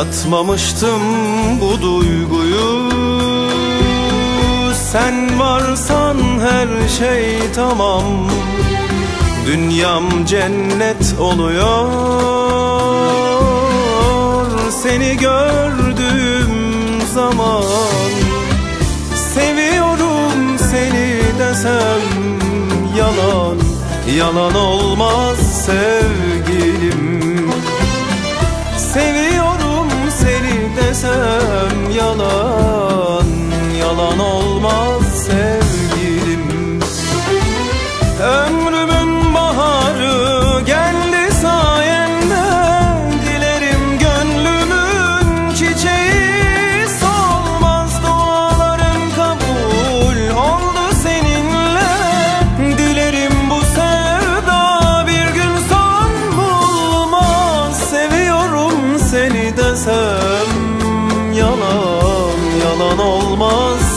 Tatmamıştım bu duyguyu. Sen varsan her şey tamam. Dünyam cennet oluyor. Seni gördüğüm zaman Seviyorum seni desem yalan. Yalan olmaz olmaz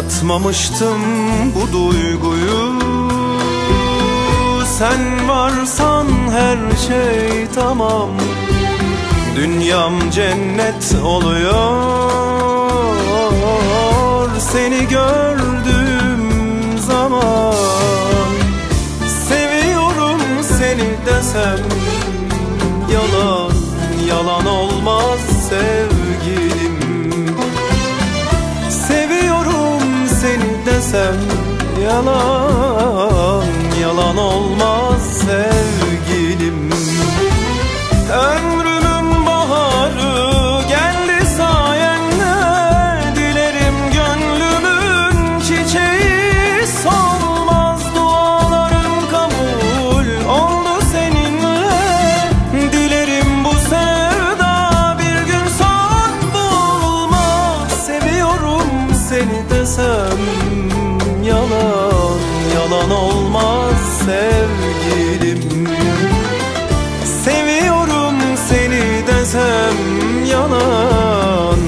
Tatmamıştım bu duyguyu. Sen varsan her şey tamam. Dünyam cennet oluyor. Seni gördüğüm zaman Seviyorum seni desem Yalan, yalan olmaz. sevgilim desem yalan Yalan olmaz sevgilim desem yalan Yalan olmaz sevgilim. Seviyorum seni desem yalan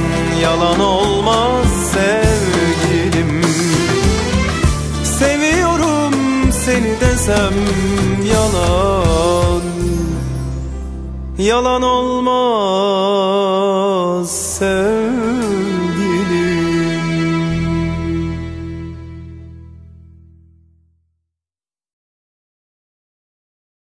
Yalan olmaz sevgilim. Seviyorum seni desem yalan Yalan olmaz sevgilim